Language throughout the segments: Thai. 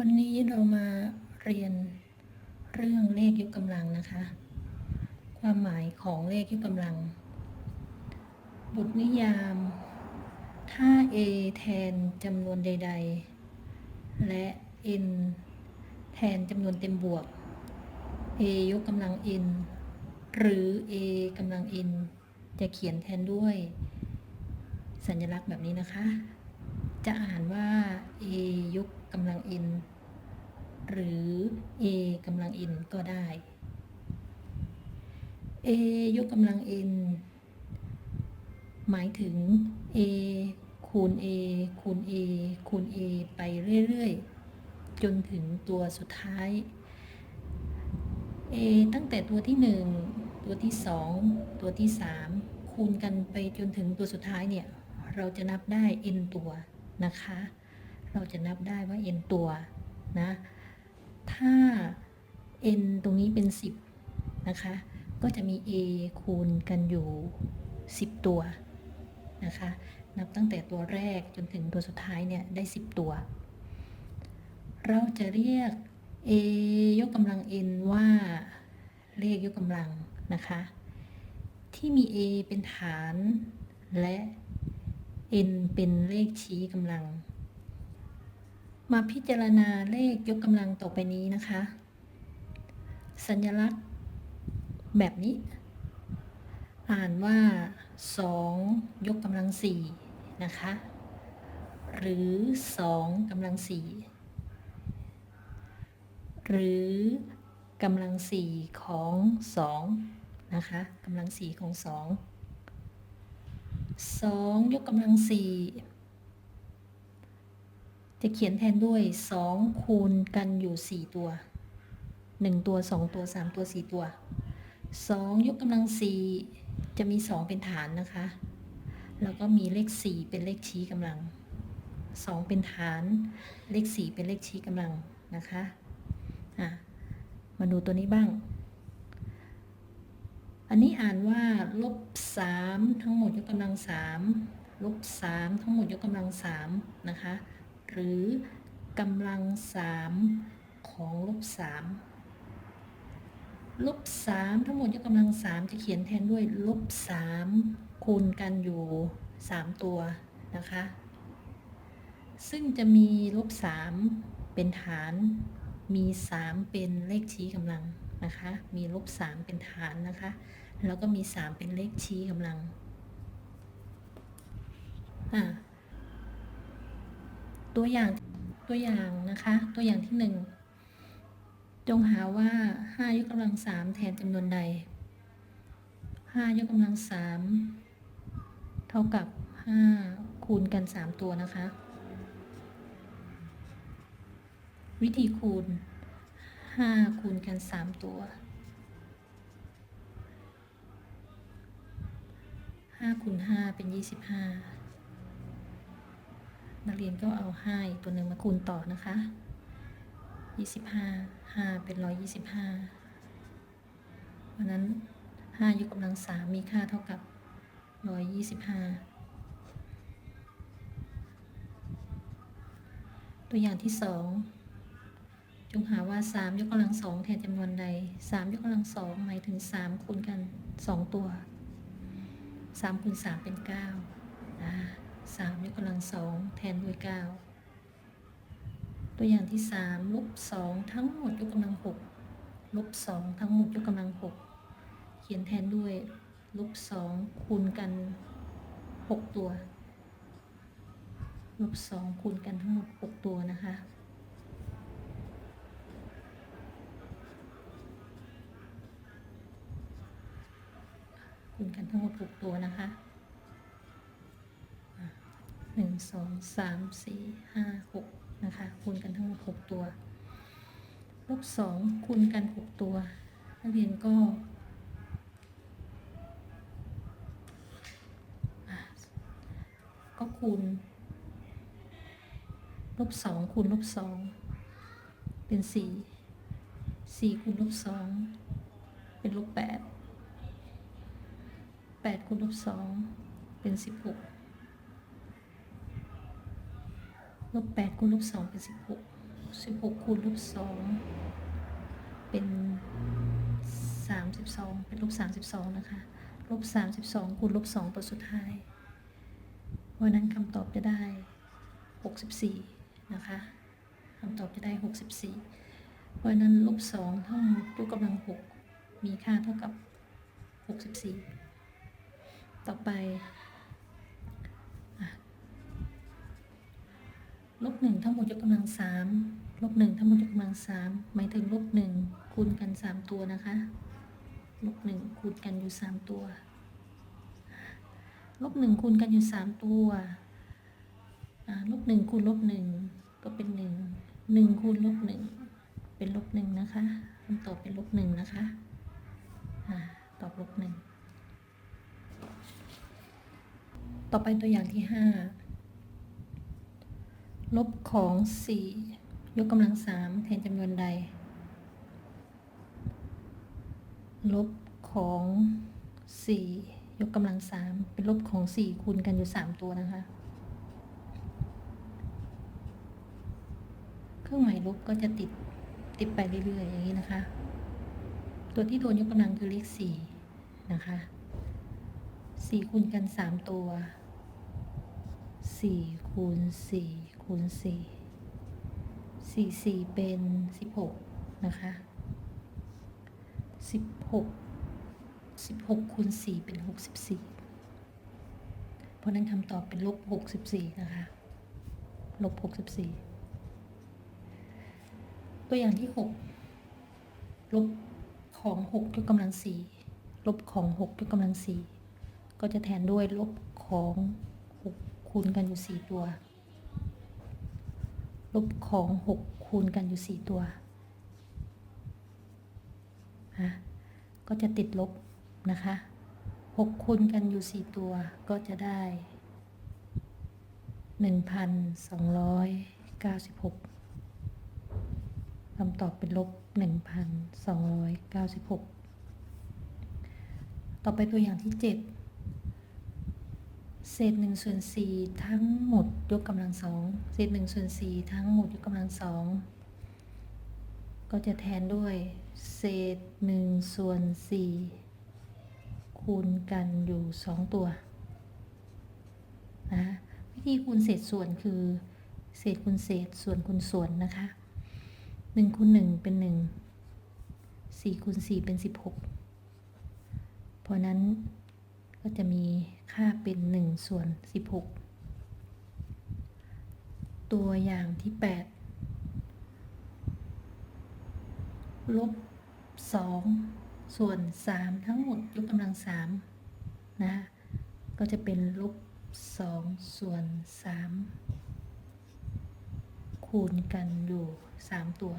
วันนี้เรามาเรียนเรื่องเลขยกกำลังนะคะ ความหมายของเลขยกกำลัง บทนิยาม ถ้า a แทนจำนวนใด ๆ และ n แทนจำนวนเต็มบวก a ยกกำลัง n หรือ a กำลัง n จะเขียนแทนด้วย สัญลักษณ์แบบนี้นะคะ จะอ่านว่า a ยก กำลัง n หรือ a กำลัง n ก็ได้ a ยกกำลัง n หมายถึง a คูณ a คูณ a คูณ a ไปเรื่อยๆ จนถึงตัวสุดท้าย a ตั้งแต่ตัวที่ 1 ตัวที่ 2 ตัวที่ 3 คูณกันไปจนถึงตัวสุดท้ายเนี่ย เราจะนับได้ n ตัวนะคะ เราจะนับได้ว่า n ตัวนะ ถ้า n ตรงนี้เป็น 10 นะคะ ก็จะมี a คูณกันอยู่ 10 ตัวนะคะ นับตั้งแต่ตัวแรกจนถึงตัวสุดท้ายเนี่ยได้ 10 ตัว เราจะเรียก a ยกกำลัง n ว่าเลขยกกำลังนะคะ ที่มี a เป็นฐานและ n เป็นเลขชี้กำลัง มาพิจารณาเลขยกกำลังต่อไปนี้นะคะ สัญลักษณ์แบบนี้ อ่านว่า 2 ยกกำลัง4นะคะ หรือ 2กำลัง4หรือกำลัง4ของ2นะคะกำลัง4ของ 2 2 ยกกำลัง4 จะเขียนแทนด้วย 2 คูณกันอยู่ 4 ตัว 1 ตัว 2 ตัว 3 ตัว 4 ตัว 2 ยกกำลัง 4 จะมี 2 เป็นฐานนะคะ แล้วก็มีเลข 4 เป็นเลขชี้กำลัง 2 เป็นฐาน เลข 4 เป็นเลขชี้กำลังนะคะอะมาดูตัวนี้บ้าง อันนี้อ่านว่าลบ 3 ทั้งหมดยกกำลัง 3 ลบ 3 ทั้งหมดยกกำลัง 3 นะคะ หรือกำลัง3ของลบ3ลบ3ทั้งหมดยกกำลัง3จะเขียนแทนด้วยลบ3คูณกันอยู่3ตัวนะคะ ซึ่งจะมีลบ3เป็นฐาน มี3เป็นเลขชี้กำลังนะคะ มีลบ3เป็นฐานนะคะ แล้วก็มี3เป็นเลขชี้กำลังอ่า ตัวอย่างตัวอย่างนะคะ ตัวอย่างที่หนึ่งจงหาว่า5ยกกำลัง3แทนจำนวนใด5ยกกำลัง3เท่ากับ5คูณกัน3ตัวนะคะ วิธีคูณ5คูณกัน3ตัว5คูณ5เป็น25 นักเรียนก็เอาห้าอีกตัวหนึ่งมาคูณต่อนะคะยี่สิบห้าห้าเป็นร้อยยี่สิบห้าเพราะนั้นห้ายกกำลังสามมีค่าเท่ากับร้อยยี่สิบห้าตัวอย่างที่สองจงหาว่าสามยกกำลังสองแทนจำนวนใดสามยกกำลังสองหมายถึงสามคูณกันสองตัวสามคูณสามเป็นเก้าอ่า สามยกกำลังสองแทนด้วยเก้าตัวอย่างที่สามลบสองทั้งหมดยกกำลังหกลบสองทั้งหมดยกกำลังหกเขียนแทนด้วยลบสองคูณกันหกตัวลบสองคูณกันทั้งหมดหกตัวนะคะคูณกันทั้งหมดหกตัวนะคะ หนึ่งสองสามสี่ห้าหกนะคะ คูณกันทั้งหมดหกตัว ลบสองคูณกันหกตัวนักเรียนก็ก็คูณลบสองคูณลบสองเป็นสี่สี่คูณลบสองเป็นลบแปดแปดคูณลบสองเป็นสิบหก ลบแปดคูณลบสองเป็นสิบหกสิบหกคูณลบสองเป็นสามสิบสองเป็นลบสามสิบสองนะคะลบสามสิบสองคูณลบสองตัวสุดท้าย เพราะนั้นคำตอบจะได้หกสิบสี่นะคะคำตอบจะได้หกสิบสี่เพราะนั้นลบสองเท่ายกกำลังหกมีค่าเท่ากับหกสิบสี่ต่อไป ลบหนึ่งทั้งหมดยกกำลังสามลบหนึ่งทั้งหมดยกกำลังสามหมายถึงลบหนึ่งคูณกันสามตัวนะคะลบหนึ่งคูณกันอยู่สามตัวลบหนึ่งคูณกันอยู่สามตัวลบหนึ่งคูณลบหนึ่งก็เป็นหนึ่งหนึ่งคูณลบหนึ่งเป็นลบหนึ่งนะคะคำตอบเป็นลบหนึ่งนะคะอ่าตอบลบหนึ่งต่อไปตัวอย่างที่ห้า ลบของสี่ยกกำลังสามแทนจำนวนใด ลบของสี่ยกกำลังสามเป็นลบของสี่คูณกันอยู่สามตัวนะคะ เครื่องหมายลบก็จะติดติดไปเรื่อยๆอย่างนี้นะคะ ตัวที่โดนยกกำลังคือเลขสี่นะคะสี่คูณกันสามตัวสี่คูณสี่ คูณสี่สี่สี่เป็นสิบหกนะคะสิบหกสิบหกคูณสี่เป็นหกสิบสี่เพราะนั้นคำตอบเป็นลบหกสิบสี่นะคะลบหกสิบสี่ตัวอย่างที่หกลบของหกยกกำลังสี่ลบของหกยกกำลังสี่ก็จะแทนด้วยลบของหกคูณกันอยู่สี่ตัว ลบของหกคูณกันอยู่สี่ตัวฮะก็จะติดลบนะคะหกคูณกันอยู่สี่ตัวก็จะได้หนึ่งพันสองร้อยเก้าสิบหกคำตอบเป็นลบหนึ่งพันสองร้อยเก้าสิบหกต่อไปตัวอย่างที่เจ็ด เศษหนึ่งส่วนสี่ทั้งหมดยกกำลังสองเศษหนึ่งส่วนสี่ทั้งหมดยกกำลังสองก็จะแทนด้วย เศษหนึ่งส่วนสี่คูณกันอยู่สองตัวนะวิธีคูณเศษส่วนคือ เศษคูณเศษส่วนคูณส่วนนะคะหนึ่งคูณหนึ่งเป็นหนึ่งสี่คูณสี่เป็นสิบหกเพราะนั้น ก็จะมีค่าเป็น1ส่วน16 ตัวอย่างที่ 8 ลบ 2 ส่วน 3 ทั้งหมดยกกำลัง3นะก็จะเป็นลบ 2 ส่วน 3 คูณกันอยู่ 3 ตัว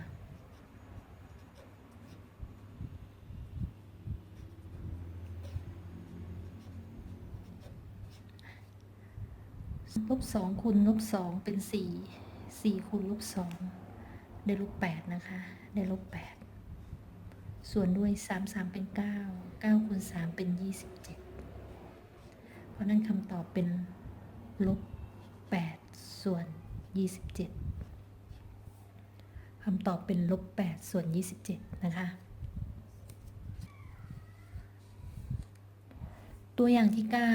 ลบสองคูณลบสองเป็นสี่สี่คูณลบสองได้ลบแปดนะคะ ได้ลบแปดส่วนด้วยสามสามเป็นเก้าเก้าคูณสามเป็นยี่สิบเจ็ดเพราะนั้นคำตอบเป็นลบแปดส่วนยี่สิบเจ็ดคำตอบเป็นลบแปดส่วนยี่สิบเจ็ดนะคะตัวอย่างที่เก้า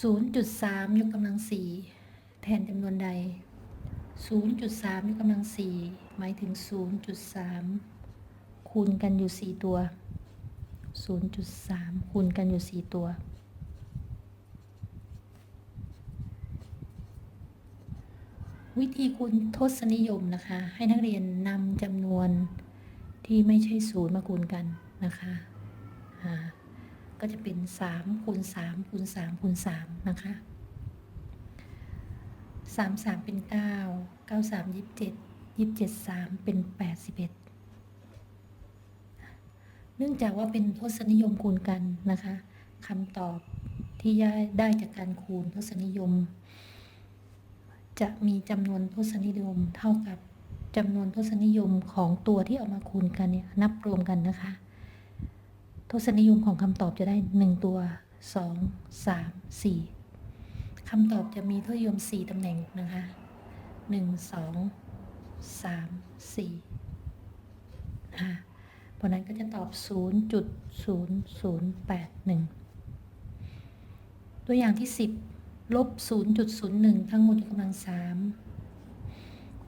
0.3 ยกกำลัง 4 แทนจำนวนใด 0.3 ยกกำลัง 4 หมายถึง 0.3 คูณกันอยู่ 4 ตัว 0.3 คูณกันอยู่ 4 ตัว วิธีคูณทศนิยมนะคะ ให้นักเรียนนำจำนวนที่ไม่ใช่ศูนย์มาคูณกันนะคะ ก็จะเป็น3คูณ3คูณ3คูณ3นะคะ3 3 เป็น 9 9 3 27 27 3 เป็น 81 เนื่องจากว่าเป็นทศนิยมคูณกันนะคะคำตอบที่ได้จากการคูณทศนิยม จะมีจำนวนทศนิยมเท่ากับจำนวนทศนิยมของตัวที่เอามาคูณกันเนี่ยนับรวมกันนะคะ ทศนิยมของคำตอบจะได้ 1 ตัว 2 3 4คำตอบจะมีทศนิยม 4ตำแหน่งนะคะหนึ่งสองสามสี่ค่ะเพราะนั้นก็จะตอบศูนย์จุดศูนย์ศูนย์แปดหนึ่งตัวอย่างที่สิบลบศูนย์จุดศูนย์หนึ่งทั้งหมดยกกำลังสาม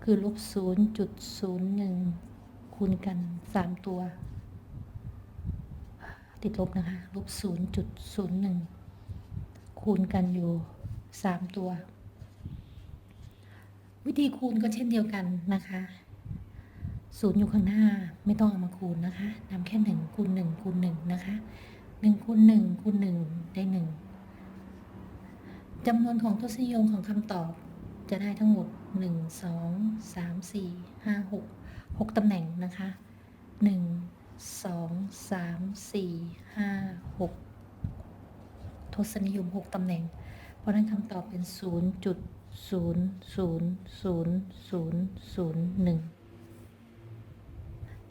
คือลบศูนย์จุดศูนย์หนึ่งคูณกันสามตัว ติดลบนะคะลบศูนย์จุดศูนย์หนึ่งคูณกันอยู่สามตัว วิธีคูณก็เช่นเดียวกันนะคะศูนย์อยู่ข้างหน้าไม่ต้องเอามาคูณนะคะนำแค่หนึ่งคูณหนึ่งคูณหนึ่งนะคะหนึ่งคูณหนึ่งคูณหนึ่งได้หนึ่งจำนวนของทศนิยมของคำตอบจะได้ทั้งหมดหนึ่งสองสามี่ห้าหกหกตำแหน่งนะคะหนึ่ง สองสามสี่ห้าหกทศนิยมหกตำแหน่ง เพราะนั้นคำตอบเป็น0.0000001